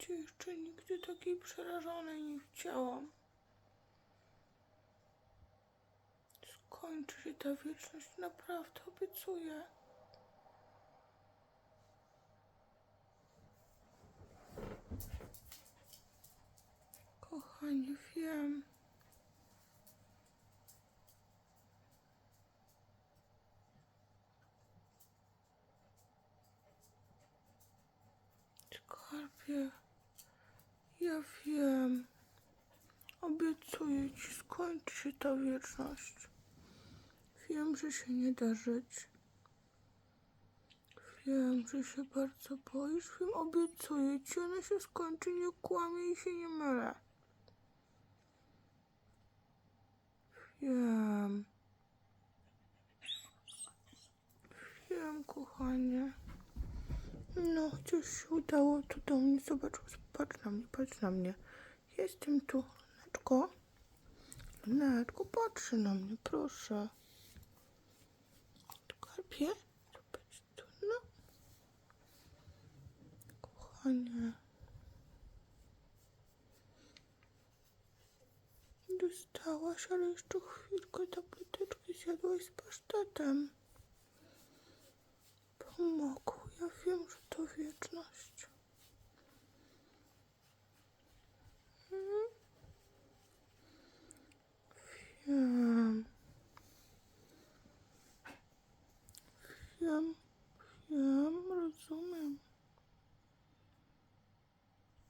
Cię jeszcze nigdy takiej przerażonej nie widziałam. Skończy się ta wieczność, naprawdę obiecuję. Kochanie, wiem. Skarbie, ja wiem. Obiecuję ci, skończy się ta wieczność. Wiem, że się nie da żyć. Wiem, że się bardzo boisz. Wiem, obiecuję ci, ona się skończy, nie kłamie i się nie mylę. Wiem. Wiem, kochanie. No, chociaż się udało tu do mnie. Zobacz, patrz na mnie, patrz na mnie. Jestem tu. Luneczko. Luneczko, patrzy na mnie, proszę. Skarbie? Zobacz tu, no. Kochanie. Dostałaś, ale jeszcze chwilkę tableteczki zjadłaś z pasztetem. Pomogło. Ja wiem, że um, yeah.